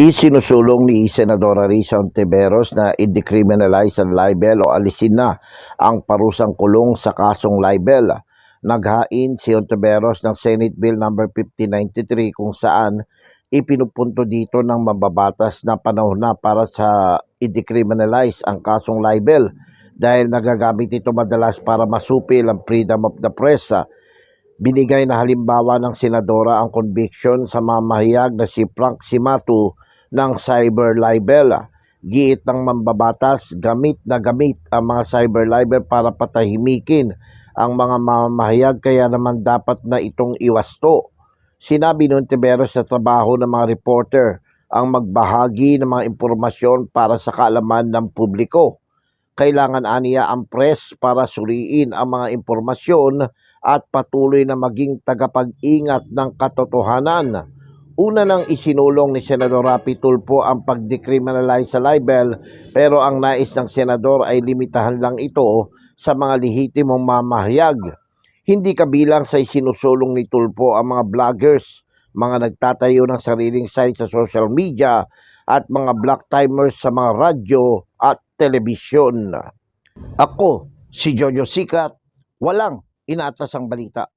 Isinusulong ni Senadora Risa Ontiveros na i-decriminalize ang libel o alisin na ang parusang kulong sa kasong libel. Naghain si Ontiveros ng Senate Bill No. 5093 kung saan ipinupunto dito ng mababatas na panahon na para sa i-decriminalize ang kasong libel dahil nagagamit ito madalas para masupil ang freedom of the press. Binigay na halimbawa ng senadora ang conviction sa mamahayag na si Frank Simatu ng cyber libel. Giit ng mambabatas, gamit na gamit ang mga cyber libel para patahimikin ang mga mamahayag kaya naman dapat na itong iwasto. Sinabi nun Tiberos sa trabaho ng mga reporter ang magbahagi ng mga impormasyon para sa kaalaman ng publiko. Kailangan aniya ang press para suriin ang mga impormasyon at patuloy na maging tagapag-ingat ng katotohanan. Una nang isinulong ni Senador Rapi Tulfo ang pag-decriminalize sa libel pero ang nais ng senador ay limitahan lang ito sa mga lehitimong mamahayag. Hindi kabilang sa isinusulong ni Tulfo ang mga vloggers, mga nagtatayo ng sariling site sa social media at mga black timers sa mga radyo at telebisyon. Ako, si Jojo Sikat, walang inatas ang balita.